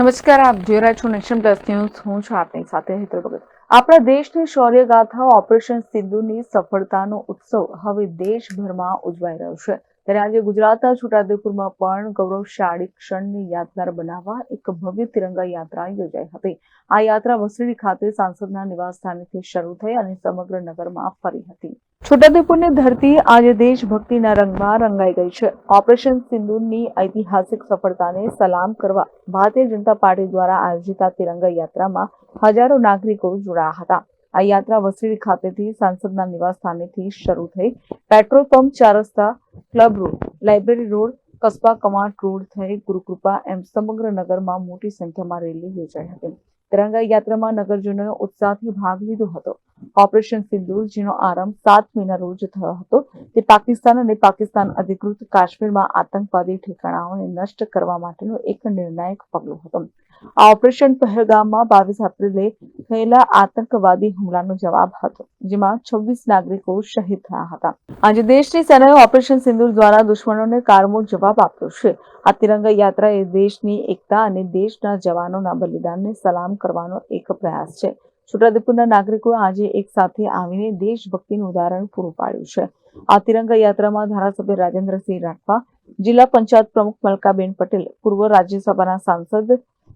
નમસ્કાર, આપ જોઈ રહ્યા છો નેશન પ્લસ ન્યૂઝ. હું છું આપની સાથે હેતલ ભગત. આપણા દેશની શૌર્ય ગાથા ઓપરેશન સિંધુની સફળતાનો ઉત્સવ હવે દેશભરમાં ઉજવાઈ રહ્યો છે. ત્યારે આજે ગુજરાતના છોટાઉદેપુરમાં પણ ગૌરવશાળી ક્ષણને યાદગાર બનાવવા એક ભવ્ય તિરંગા યાત્રા યોજાઈ હતી. આ યાત્રા વસરી ખાતે સાંસદના નિવાસ સ્થાનેથી શરૂ થઈ અને સમગ્ર નગરમાં ફરી હતી. છોટાઉદેપુરની ધરતી આજે દેશભક્તિના રંગમાં રંગાઈ ગઈ છે. ઓપરેશન સિંદૂરની ઐતિહાસિક સફળતાને સલામ કરવા ભારતીય જનતા પાર્ટી દ્વારા આયોજિત આ તિરંગા યાત્રામાં હજારો નાગરિકો જોડાયા હતા. આ યાત્રા વસઈડી ખાતેથી સાંસદના નિવાસ સ્થાનેથી શરૂ થઈ પેટ્રોલ પંપ ચાર રસ્તા, club road, library road, Kasba Kamat road થઈ ગુરુકૃપા એમ સમગ્ર નગરમાં મોટી સંખ્યામાં રેલી યોજાઈ હતી. તિરંગા યાત્રામાં નગરજનોએ ઉત્સાહથી ભાગ લીધો હતો. ઓપરેશન સિંદૂર જેનો આરંભ સાત મેના રોજ થયો હતો, તે પાકિસ્તાન અને પાકિસ્તાન અધિકૃત કાશ્મીરમાં આતંકવાદી ઠેકાણાઓને નષ્ટ કરવા માટેનું એક નિર્ણાયક પગલું હતું. આ ઓપરેશન પહેલગામમાં બાવીસ એપ્રિલે થયેલા આતંકવાદી હુમલાનો જવાબ હતો, જેમાં છવ્વીસ નાગરિકો શહીદ થયા હતા. આજે દેશની સેનાએ ઓપરેશન સિંદૂર દ્વારા દુશ્મનોને કારમો જવાબ આપ્યો છે. આ તિરંગા યાત્રા એ દેશની એકતા અને દેશના જવાનોના બલિદાનને સલામ કરવાનો એક પ્રયાસ છે. છોટાઉદેપુરના નાગરિકોએ આજે એક સાથે આવીને દેશભક્તિનું ઉદાહરણ પૂરું પાડ્યું છે. આ તિરંગા યાત્રામાં ધારાસભ્ય રાજેન્દ્રસિંહ રાઠવા, જિલ્લા પંચાયત પ્રમુખ મલકાબેન પટેલ, પૂર્વ રાજ્યસભાના સાંસદ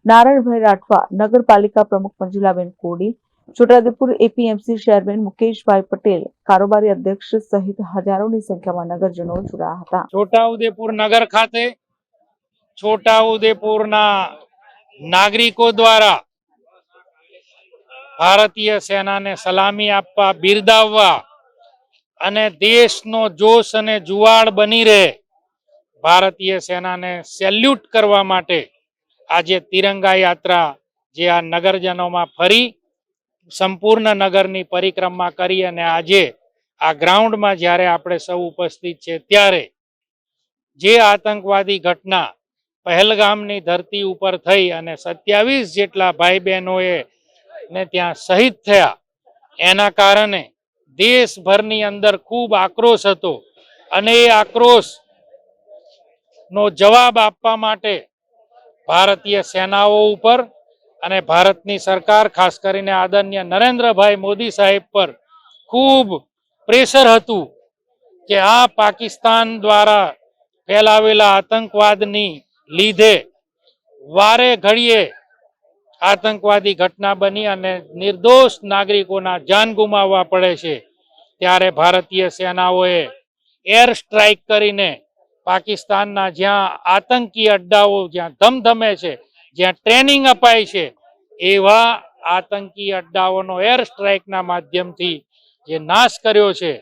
નારાયણભાઈ રાઠવા, નગરપાલિકા પ્રમુખ મંજુલાબેન કોડી, છોટાઉદેપુર એપીએમસી ચેરમેન મુકેશભાઈ પટેલ, કારોબારી અધ્યક્ષ સહિત હજારોની સંખ્યામાં નગરજનો જોડાયા હતા. છોટાઉદેપુર નગર ખાતે છોટાઉદેપુરના નાગરિકો દ્વારા ભારતીય સેનાને સલામી આપવા, બિરદાવવા અને દેશનો જોશ અને જુવાળ બની રહે. ભારતીય સેનાને સેલ્યુટ કરવા માટે આજે તિરંગા યાત્રા જે આ નગરજનોમાં ફરી સંપૂર્ણ નગરની પરિક્રમા કરી અને આજે આ ગ્રાઉન્ડમાં જ્યારે આપણે સૌ ઉપસ્થિત છે ત્યારે જે આતંકવાદી ઘટના પહેલગામની ધરતી ઉપર થઈ અને સત્યાવીસ જેટલા ભાઈ બહેનોએ ને ત્યાં શહીદ થયા. એના કારણે દેશભરની અંદર ખૂબ આક્રોશ હતો અને એ આક્રોશ નો જવાબ આપવા માટે ભારતીય સેનાઓ ઉપર અને ભારતની સરકાર, ખાસ કરીને આદરણીય નરેન્દ્રભાઈ મોદી સાહેબ પર ખૂબ પ્રેશર હતું કે આ પાકિસ્તાન દ્વારા ફેલાવેલા આતંકવાદની લીધે વારે ઘડીએ આતંકવાદી ઘટના બની અને નિર્દોષ નાગરિકોના જાન ગુમાવવા પડે છે. ત્યારે ભારતીય સેનાઓએ એર સ્ટ્રાઇક કરીને પાકિસ્તાનના જ્યાં આતંકી અડ્ડાઓ જ્યાં ધમધમે છે, જ્યાં ટ્રેનિંગ અપાય છે, એવા આતંકી અડ્ડાઓનો એર સ્ટ્રાઇકના માધ્યમથી જે નાશ કર્યો છે.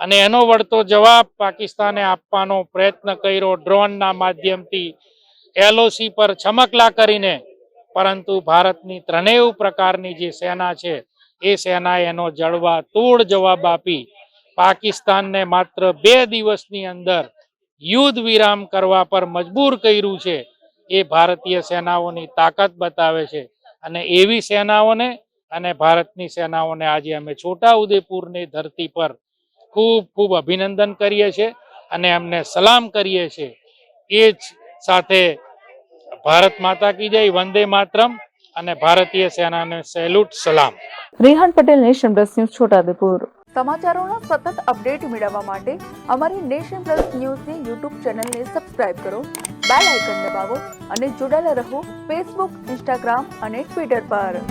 અને એનો વળતો જવાબ પાકિસ્તાને આપવાનો પ્રયત્ન કર્યો ડ્રોનના માધ્યમથી. એલઓસી પર છમકલા કરીને પરંતુ ભારતની ત્રણેય પ્રકારની જે સેના છે, એ સેનાએ એનો જળવા તોડ જવાબ આપી. પાકિસ્તાનને માત્ર બે દિવસની અંદર યુદ્ધ વિરામ કરવા પર મજબૂર કર્યું છે. એ ભારતીય સેનાઓની તાકાત બતાવે છે. અને એવી સેનાઓને અને ભારતની સેનાઓને આજે અમે છોટા ઉદેપુરની ધરતી પર ખૂબ ખૂબ અભિનંદન કરીએ છીએ અને એમને સલામ કરીએ છીએ. એ જ સાથે ભારત માતા કી જય વંદે માતરમ અને ભારતીય સેનાને સેલ્યુટ સલામ. Rehan Patel nation plus news Chhota Udepur. સમાચારોના સતત અપડેટ મેળવવા માટે અમારી નેશન પ્લસ ન્યૂઝની યુટ્યુબ ચેનલને સબસ્ક્રાઇબ કરો બેલ આઇકન દબાવો અને જોડાયેલા રહો ફેસબુક ઇન્સ્ટાગ્રામ અને ટ્વિટર પર.